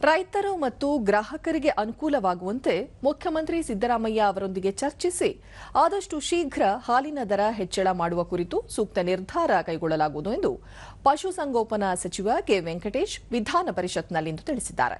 ರೈತರು ಮತ್ತು ಗ್ರಾಹಕರಿಗೆ ಅನುಕೂಲವಾಗುವಂತೆ ಮುಖ್ಯಮಂತ್ರಿ ಸಿದ್ದರಾಮಯ್ಯ ಅವರೊಂದಿಗೆ ಚರ್ಚಿಸಿ ಆದಷ್ಟು ಶೀಘ್ರ ಹಾಲಿನ ದರ ಹೆಚ್ಚಳ ಮಾಡುವ ಕುರಿತು ಸೂಕ್ತ ನಿರ್ಧಾರ ಕೈಗೊಳ್ಳಲಾಗುವುದು ಎಂದು ಪಶುಸಂಗೋಪನಾ ಸಚಿವ ಕೆ ವೆಂಕಟೇಶ್ ವಿಧಾನ ಪರಿಷತ್ನಲ್ಲಿಂದು ತಿಳಿಸಿದ್ದಾರೆ.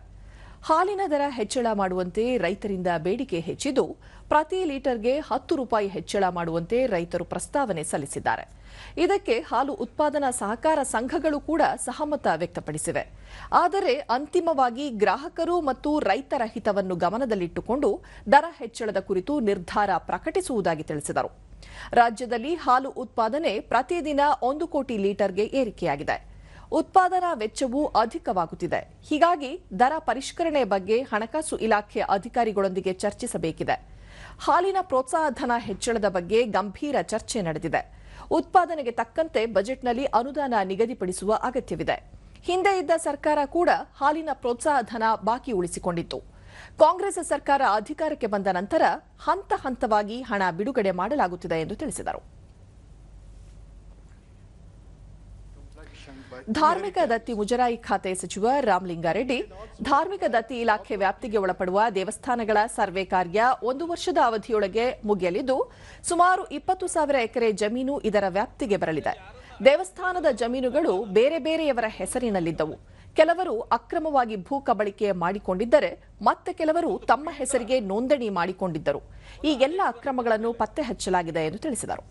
ಹಾಲಿನ ದರ ಹೆಚ್ಚಳ ಮಾಡುವಂತೆ ರೈತರಿಂದ ಬೇಡಿಕೆ ಹೆಚ್ಚಿದ್ದು, ಪ್ರತಿ ಲೀಟರ್ಗೆ ಹತ್ತು ರೂಪಾಯಿ ಹೆಚ್ಚಳ ಮಾಡುವಂತೆ ರೈತರು ಪ್ರಸ್ತಾವನೆ ಸಲ್ಲಿಸಿದ್ದಾರೆ. ಇದಕ್ಕೆ ಹಾಲು ಉತ್ಪಾದನಾ ಸಹಕಾರ ಸಂಘಗಳು ಕೂಡ ಸಹಮತ ವ್ಯಕ್ತಪಡಿಸಿವೆ. ಆದರೆ ಅಂತಿಮವಾಗಿ ಗ್ರಾಹಕರು ಮತ್ತು ರೈತರ ಹಿತವನ್ನು ಗಮನದಲ್ಲಿಟ್ಟುಕೊಂಡು ದರ ಹೆಚ್ಚಳದ ಕುರಿತು ನಿರ್ಧಾರ ಪ್ರಕಟಿಸುವುದಾಗಿ ತಿಳಿಸಿದರು. ರಾಜ್ಯದಲ್ಲಿ ಹಾಲು ಉತ್ಪಾದನೆ ಪ್ರತಿದಿನ ಒಂದು ಕೋಟಿ ಲೀಟರ್ಗೆ ಏರಿಕೆಯಾಗಿದೆ. ಉತ್ಪಾದನಾ ವೆಚ್ಚವೂ ಅಧಿಕವಾಗುತ್ತಿದೆ. ಹೀಗಾಗಿ ದರ ಪರಿಷ್ಕರಣೆ ಬಗ್ಗೆ ಹಣಕಾಸು ಇಲಾಖೆ ಅಧಿಕಾರಿಗಳೊಂದಿಗೆ ಚರ್ಚಿಸಬೇಕಿದೆ. ಹಾಲಿನ ಪ್ರೋತ್ಸಾಹಧನ ಹೆಚ್ಚಳದ ಬಗ್ಗೆ ಗಂಭೀರ ಚರ್ಚೆ ನಡೆದಿದೆ. ಉತ್ಪಾದನೆಗೆ ತಕ್ಕಂತೆ ಬಜೆಟ್ನಲ್ಲಿ ಅನುದಾನ ನಿಗದಿಪಡಿಸುವ ಅಗತ್ಯವಿದೆ. ಹಿಂದೆ ಇದ್ದ ಸರ್ಕಾರ ಕೂಡ ಹಾಲಿನ ಪ್ರೋತ್ಸಾಹಧನ ಬಾಕಿ ಉಳಿಸಿಕೊಂಡಿತ್ತು. ಕಾಂಗ್ರೆಸ್ ಸರ್ಕಾರ ಅಧಿಕಾರಕ್ಕೆ ಬಂದ ನಂತರ ಹಂತ ಹಂತವಾಗಿ ಹಣ ಬಿಡುಗಡೆ ಮಾಡಲಾಗುತ್ತಿದೆ ಎಂದು ತಿಳಿಸಿದರು. ಧಾರ್ಮಿಕ ದತ್ತಿ ಮುಜರಾಯಿ ಖಾತೆ ಸಚಿವ ರಾಮಲಿಂಗಾರೆಡ್ಡಿ, ಧಾರ್ಮಿಕ ದತ್ತಿ ಇಲಾಖೆ ವ್ಯಾಪ್ತಿಗೆ ಒಳಪಡುವ ದೇವಸ್ಥಾನಗಳ ಸರ್ವೆ ಕಾರ್ಯ ಒಂದು ವರ್ಷದ ಅವಧಿಯೊಳಗೆ ಮುಗಿಯಲಿದ್ದು, ಸುಮಾರು ಇಪ್ಪತ್ತು ಸಾವಿರ ಎಕರೆ ಜಮೀನು ಇದರ ವ್ಯಾಪ್ತಿಗೆ ಬರಲಿದೆ. ದೇವಸ್ಥಾನದ ಜಮೀನುಗಳು ಬೇರೆ ಬೇರೆಯವರ ಹೆಸರಿನಲ್ಲಿದ್ದವು. ಕೆಲವರು ಅಕ್ರಮವಾಗಿ ಭೂ ಕಬಳಿಕೆ ಮಾಡಿಕೊಂಡಿದ್ದರೆ, ಮತ್ತೆ ಕೆಲವರು ತಮ್ಮ ಹೆಸರಿಗೆ ನೋಂದಣಿ ಮಾಡಿಕೊಂಡಿದ್ದರು. ಈ ಎಲ್ಲ ಅಕ್ರಮಗಳನ್ನು ಪತ್ತೆ ಹಚ್ಚಲಾಗಿದೆ ಎಂದು ತಿಳಿಸಿದರು.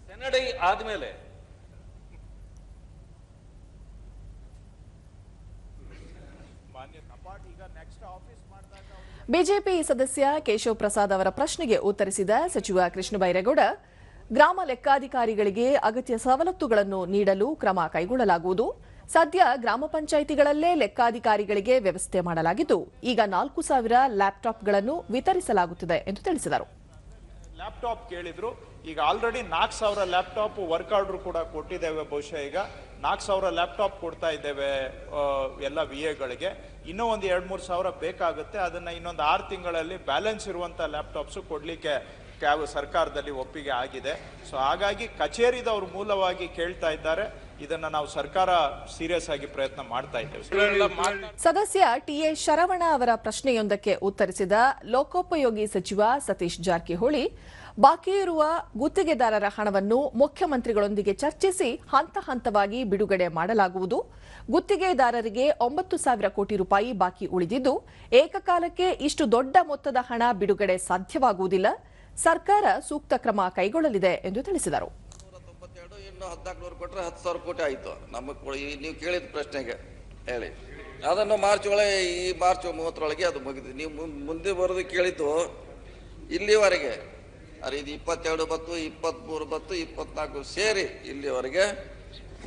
ಬಿಜೆಪಿ ಸದಸ್ಯ ಕೇಶವ ಪ್ರಸಾದ್ ಅವರ ಪ್ರಶ್ನೆಗೆ ಉತ್ತರಿಸಿದ ಸಚಿವ ಕೃಷ್ಣ ಬೈರೇಗೌಡ ಗ್ರಾಮ ಲೆಕ್ಕಾಧಿಕಾರಿಗಳಿಗೆ ಅಗತ್ಯ ಸವಲತ್ತುಗಳನ್ನು ನೀಡಲು ಕ್ರಮ ಕೈಗೊಳ್ಳಲಾಗುವುದು. ಸದ್ಯ ಗ್ರಾಮ ಪಂಚಾಯಿತಿಗಳಲ್ಲೇ ಲೆಕ್ಕಾಧಿಕಾರಿಗಳಿಗೆ ವ್ಯವಸ್ಥೆ ಮಾಡಲಾಗಿದ್ದು ಈಗ ನಾಲ್ಕು ಸಾವಿರ ಲ್ಯಾಪ್ಟಾಪ್ಗಳನ್ನು ವಿತರಿಸಲಾಗುತ್ತಿದೆ ಎಂದು ತಿಳಿಸಿದರು. ಈಗ ಆಲ್ರೆಡಿ ನಾಲ್ಕು ಸಾವಿರ ಲ್ಯಾಪ್ಟಾಪ್ ವರ್ಕ್ ಆರ್ಡರ್ ಕೂಡ ಕೊಟ್ಟಿದ್ದೇವೆ ಬಹುಶಃ ಈಗ. ನಾಲ್ಕು ಸಾವಿರ ಲ್ಯಾಪ್ಟಾಪ್ ಕೊಡ್ತಾ ಇದ್ದೇವೆ ಎಲ್ಲ ವಿ ಎಗಳಿಗೆ ಇನ್ನೂ ಒಂದು ಎರಡು ಮೂರು ಸಾವಿರ ಬೇಕಾಗುತ್ತೆ. ಅದನ್ನು ಇನ್ನೊಂದು ಆರು ತಿಂಗಳಲ್ಲಿ ಬ್ಯಾಲೆನ್ಸ್ ಇರುವಂಥ ಲ್ಯಾಪ್ಟಾಪ್ಸು ಕೊಡ್ಲಿಕ್ಕೆ ಕ್ಯಾವ್ ಸರ್ಕಾರದಲ್ಲಿ ಒಪ್ಪಿಗೆ ಆಗಿದೆ. ಸೊ ಹಾಗಾಗಿ ಕಚೇರಿದವರು ಮೂಲವಾಗಿ ಕೇಳ್ತಾ ಇದ್ದಾರೆ. ಇದನ್ನ ನಾವು ಸರ್ಕಾರ ಸೀರಿಯಸ್ ಆಗಿ ಪ್ರಯತ್ನ ಮಾಡ್ತಾ ಇದ್ದೇವೆ. ಸದಸ್ಯ ಟಿಎ ಶರವಣ ಅವರ ಪ್ರಶ್ನೆಯೊಂದಕ್ಕೆ ಉತ್ತರಿಸಿದ ಲೋಕೋಪಯೋಗಿ ಸಚಿವ ಸತೀಶ್ ಜಾರಕಿಹೊಳಿ, ಬಾಕಿ ಇರುವ ಗುತ್ತಿಗೆದಾರರ ಹಣವನ್ನು ಮುಖ್ಯಮಂತ್ರಿಗಳೊಂದಿಗೆ ಚರ್ಚಿಸಿ ಹಂತ ಹಂತವಾಗಿ ಬಿಡುಗಡೆ ಮಾಡಲಾಗುವುದು. ಗುತ್ತಿಗೆದಾರರಿಗೆ ಒಂಬತ್ತು ಸಾವಿರ ಕೋಟಿ ರೂಪಾಯಿ ಬಾಕಿ ಉಳಿದಿದ್ದು, ಏಕಕಾಲಕ್ಕೆ ಇಷ್ಟು ದೊಡ್ಡ ಮೊತ್ತದ ಹಣ ಬಿಡುಗಡೆ ಸಾಧ್ಯವಾಗುವುದಿಲ್ಲ. ಸರ್ಕಾರ ಸೂಕ್ತ ಕ್ರಮ ಕೈಗೊಳ್ಳಲಿದೆ ಎಂದು ತಿಳಿಸಿದರು. ನೂರ ನೂರು ಕೊಟ್ಟರೆ ಹತ್ತು ಸಾವಿರ ಕೋಟಿ ಆಯಿತು. ಕೊಡಿ ನೀವು ಕೇಳಿದ ಪ್ರಶ್ನೆಗೆ ಹೇಳಿ. ಅದನ್ನು ಮಾರ್ಚ್ ಒಳಗೆ, ಈ ಮಾರ್ಚ್ ಮೂವತ್ತರೊಳಗೆ ಅದು ಮುಗಿದು ನೀವು ಮುಂದೆ ಬರೋದು ಕೇಳಿದ್ದು ಇಲ್ಲಿವರೆಗೆ. ಅರೆ, ಇದು ಇಪ್ಪತ್ತೆರಡು ಬತ್ತು, ಇಪ್ಪತ್ತ್ಮೂರು ಬತ್ತು ಇಪ್ಪತ್ನಾಲ್ಕು ಸೇರಿ ಇಲ್ಲಿವರೆಗೆ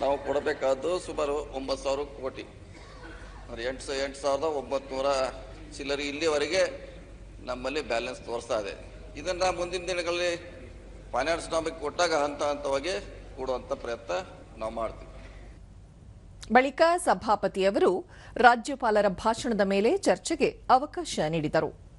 ನಾವು ಕೊಡಬೇಕಾದ್ದು ಸುಮಾರು ಒಂಬತ್ತು ಸಾವಿರ ಕೋಟಿ. ಅಂದರೆ ಎಂಟು ಎಂಟು ಸಾವಿರದ ಒಂಬತ್ನೂರ ಚಿಲ್ಲರೆ ಇಲ್ಲಿವರೆಗೆ ನಮ್ಮಲ್ಲಿ ಬ್ಯಾಲೆನ್ಸ್ ತೋರಿಸ್ತಾ ಇದೆ. ಇದನ್ನು ಮುಂದಿನ ದಿನಗಳಲ್ಲಿ ಫೈನಾನ್ಸ್ ನಮಗೆ ಕೊಟ್ಟಾಗ ಹಂತ ಹಂತವಾಗಿ ಕೊಡುವಂಥ ಪ್ರಯತ್ನ ನಾವು ಮಾಡ್ತೀವಿ. ಬಳಿಕ ಸಭಾಪತಿಯವರು ರಾಜ್ಯಪಾಲರ ಭಾಷಣದ ಮೇಲೆ ಚರ್ಚೆಗೆ ಅವಕಾಶ ನೀಡಿದರು.